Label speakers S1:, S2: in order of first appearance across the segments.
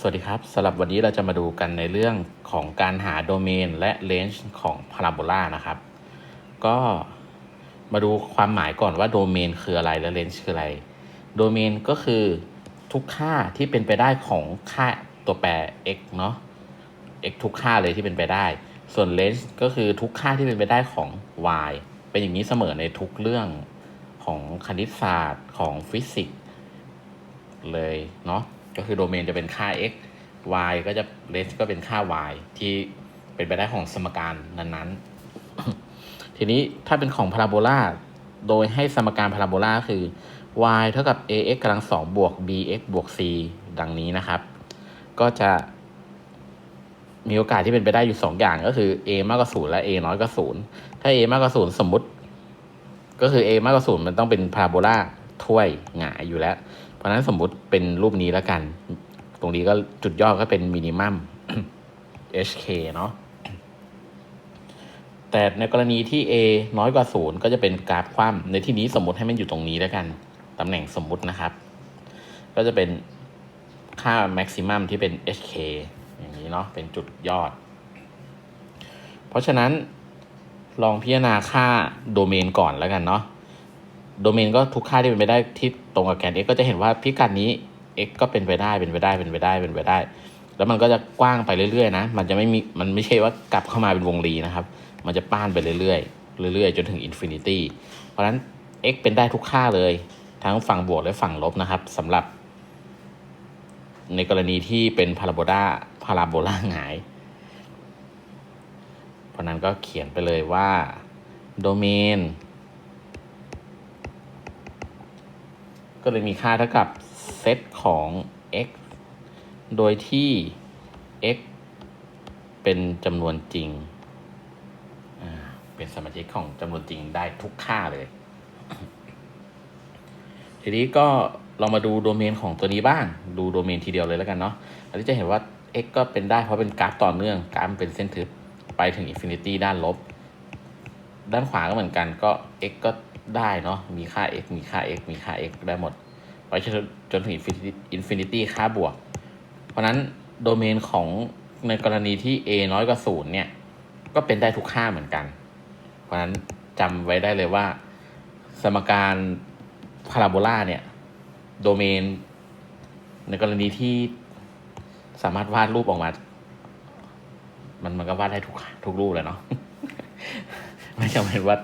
S1: สวัสดีครับสำหรับวันนี้เราจะมาดูกันในเรื่องของการหาโดเมนและเลนส์ของพาราโบลานะครับ ก็มาดูความหมายก่อนว่าโดเมนคืออะไรและเลนส์คืออะไร โดเมนก็คือทุกค่าที่เป็นไปได้ของค่าตัวแปร x เนาะ x ทุกค่าเลยที่เป็นไปได้ ส่วนเลนส์ก็คือทุกค่าที่เป็นไปได้ของ y เป็นอย่างนี้เสมอในทุกเรื่องของคณิตศาสตร์ของฟิสิกส์เลยเนาะ ก็คือโดเมนจะเป็นค่า x y ก็จะ range ก็เป็นค่า y ที่เป็นไปได้ของสมการนั้นๆ ทีนี้ถ้าเป็นของพาราโบลาโดยให้สมการพาราโบลาคือ y เท่ากับ ax กำลังสองบวก bx บวก c ดังนี้นะครับ ก็จะมีโอกาสที่เป็นไปได้อยู่ 2 อย่างก็คือ a มากกว่า0และ a น้อยกว่า0ถ้า a มากกว่า0สมมุติ ก็คือ a มากกว่า0มันต้องเป็นพาราโบลาถ้วยหงายอยู่แล้ว ราะนั้นสมมุติเป็นรูปนี้แล้วกัน ตรงนี้ก็จุดย่อก็เป็นมินิมัม hk เนาะแต่ในกรณีที่ a น้อยกว่า 0 ก็จะเป็นกราฟคว่ำในที่นี้สมมติให้มันอยู่ตรงนี้แล้วกัน ตำแหน่งสมมุตินะครับ ก็จะเป็นค่า maximum ที่เป็น hk อย่างนี้เนาะเป็นจุดยอด เพราะฉะนั้นลองพิจารณาค่าโดเมนก่อนแล้วกันเนาะ โดเมนก็ทุกค่าที่เป็นไปได้ที่ตรงกับแกน x ก็จะเห็นว่าพิกัดนี้ x ก็เป็นไปได้เป็นไปได้เป็นไปได้เป็นไปได้ แล้วมันก็จะกว้างไปเรื่อยๆนะ มันจะไม่มีมันไม่ใช่ว่ากลับเข้ามาเป็นวงรีนะครับ มันจะป้านไปเรื่อยๆเรื่อยๆ จนถึงอินฟินิตี้เพราะฉะนั้น x เป็นได้ทุกค่าเลย ทั้งฝั่งบวกและฝั่งลบนะครับสำหรับ ในกรณีที่เป็นพาราโบลาพาราโบลาหงาย เพราะนั้นก็เขียนไปเลยว่าโดเมน ก็เลยมีค่าเท่ากับเซตของ x โดยที่ x เป็นจำนวนจริง เป็นสมาชิกของจำนวนจริงได้ทุกค่าเลย ทีนี้ก็เรามาดูโดเมนของตัวนี้บ้าง ดูโดเมนทีเดียวเลยแล้วกันเนาะ อันนี้จะเห็นว่า x ก็เป็นได้เพราะเป็นกราฟต่อเนื่อง กราฟเป็นเส้นทึบไปถึงอินฟินิตี้ด้านลบ ด้านขวาก็เหมือนกันก็ x ก็ ได้เนาะมีค่า x มีค่า x มีค่า x ได้หมด ไปจนจนถึงอินฟินิตี้ค่าบวก เพราะนั้นโดเมนของในกรณีที่ a น้อยกว่าศูนย์เนี่ย ก็เป็นได้ทุกค่าเหมือนกัน เพราะนั้นจำไว้ได้เลยว่า สมการพาราโบลาเนี่ย โดเมน ในกรณีที่สามารถวาดรูปออกมา มันมันก็วาดได้ทุกทุกรูปเลยเนาะ ไม่จำเป็นว่า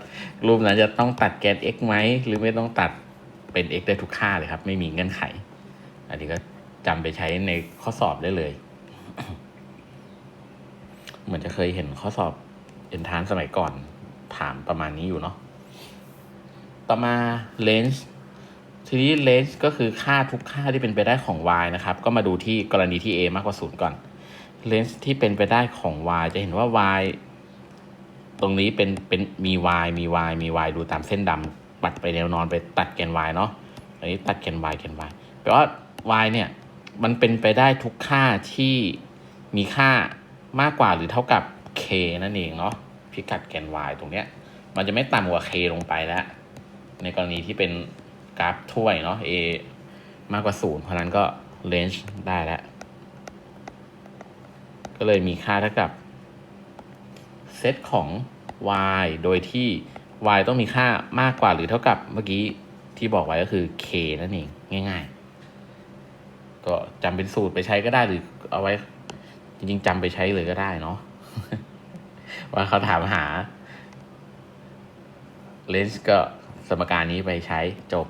S1: รูปนั้นจะต้องตัดแกน x ไหมหรือไม่ต้องตัดเป็น x ได้ทุกค่าเลยครับ ไม่มีเงื่อนไข อันนี้ก็จำไปใช้ในข้อสอบได้เลย เหมือนจะเคยเห็นข้อสอบเอ็นทานสมัยก่อนถามประมาณนี้อยู่เนาะต่อมาเลนส์ทีนี้เลนส์ก็คือค่าทุกค่าที่เป็นไปได้ของ y นะครับ ก็มาดูที่กรณีที่ a มากกว่า 0 ก่อนเลนส์ที่เป็นไปได้ของ y จะเห็นว่า y ตรงนี้เป็นเป็นมี y มี y มี y ดูตามเส้นดำปัดไปแนวนอนไปตัดแกน y เนาะอันนี้ตัดแกน y แกน y แปลว่า y เนี่ยมันเป็นไปได้ทุกค่าที่มีค่ามากกว่าหรือเท่ากับ k นั่นเองเนาะพิกัดแกน y ตรงเนี้ยมันจะไม่ต่ำกว่า k ลงไปแล้ว ในกรณีที่เป็นกราฟถ้วยเนาะ a มากกว่าศูนย์เพราะนั้นก็ range ได้แล้ว ก็เลยมีค่าเท่ากับ เซตของ y โดยที่ y ต้องมีค่ามากกว่าหรือเท่ากับเมื่อกี้ที่บอกไว้ก็คือ k นั่นเองง่าย ๆ ก็จำเป็นสูตรไปใช้ก็ได้หรือเอาไว้ จริงๆจำไปใช้เลยก็ได้เนาะว่าเขาถามหาเลนส์ก็สมการนี้ไปใช้จบ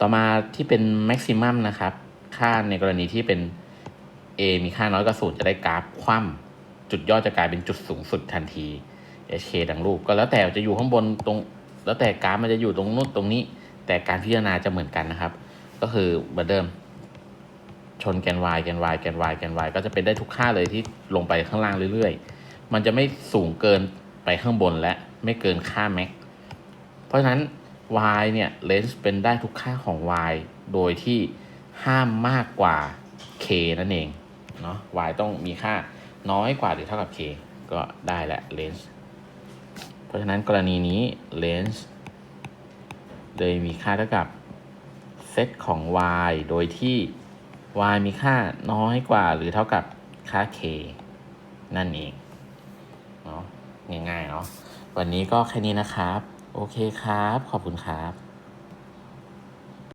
S1: ต่อมาที่เป็น maximum นะครับ ค่าในกรณีที่เป็น a มีค่าน้อยกว่าศูนย์จะได้กราฟคว่ำ จุดยอดจะกลายเป็นจุดสูงสุดทันที hk ดังรูปก็แล้วแต่จะอยู่ข้างบนตรง แล้วแต่กราฟมันจะอยู่ตรงนู้นตรงนี้ แต่การพิจารณาจะเหมือนกันนะครับ ก็คือเหมือนเดิม ชนแกน y แกน y แกน y แกน y ก็จะเป็นได้ทุกค่าเลยที่ลงไปข้างล่างเรื่อยๆ มันจะไม่สูงเกินไปข้างบนและไม่เกินค่า max เพราะฉะนั้น y เนี่ยเลนส์เป็นได้ทุกค่าของ y โดยที่ห้ามมากกว่า k นั่นเองเนาะ y ต้องมีค่า น้อยกว่าหรือเท่ากับ k ก็ได้แหละเลนส์เพราะฉะนั้นกรณีนี้เลนส์เลยมีค่าเท่ากับเซตของ y โดยที่ y มีค่าน้อยกว่าหรือเท่ากับค่า k นั่นเองเนาะง่ายๆเนาะวันนี้ก็แค่นี้นะครับ โอเคครับ ขอบคุณครับ